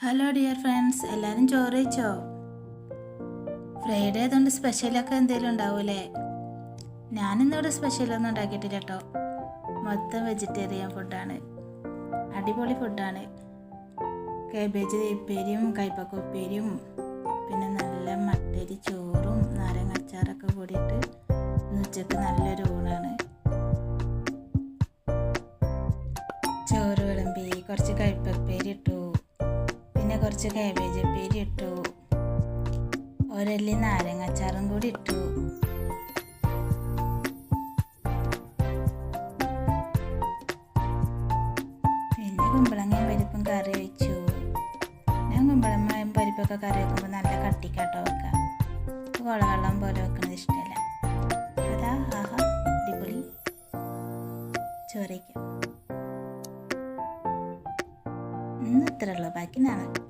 Hello dear friends എല്ലാവരും ചോറ് വെച്ചോ ഫ്രൈഡേ ആയതുകൊണ്ട് സ്പെഷ്യലൊക്കെ എന്തെങ്കിലും ഉണ്ടാവൂലേ? ഞാനിന്നിവിടെ സ്പെഷ്യലൊന്നും ഉണ്ടാക്കിയിട്ടില്ല കേട്ടോ മൊത്തം വെജിറ്റേറിയൻ ഫുഡാണ് അടിപൊളി ഫുഡാണ് കേബേജ് ഉപ്പേരിയും കൈപ്പക്ക ഉപ്പേരിയും പിന്നെ നല്ല മട്ടരി ചോറും നാരങ്ങ അച്ചാറൊക്കെ കൂടിയിട്ട് ഉച്ചയ്ക്ക് നല്ലൊരു ഊണാണ്. ചോറ് വിളമ്പി കുറച്ച് പിന്നെ കുറച്ച് കാബേജ് ഉപ്പേരി ഇട്ടു. ഒരല്ലി നാരങ്ങ അച്ചാറും കൂടി ഇട്ടു. പിന്നെ കുമ്പളങ്ങയും പരിപ്പും കറി വെച്ചു. ഞാൻ കുമ്പളങ്ങയും പരിപ്പൊക്കെ കറി വെക്കുമ്പോൾ നല്ല കട്ടിക്കാട്ടോ വെക്കാം. കുളവെള്ളം പോലെ വെക്കുന്നത് ഇഷ്ടമല്ല അതാ ആഹാ അടിപൊളി. ചോറിക്കാം ഇന്ന് ഇത്രേ ഉള്ളൂ ബാക്കി നാളെ.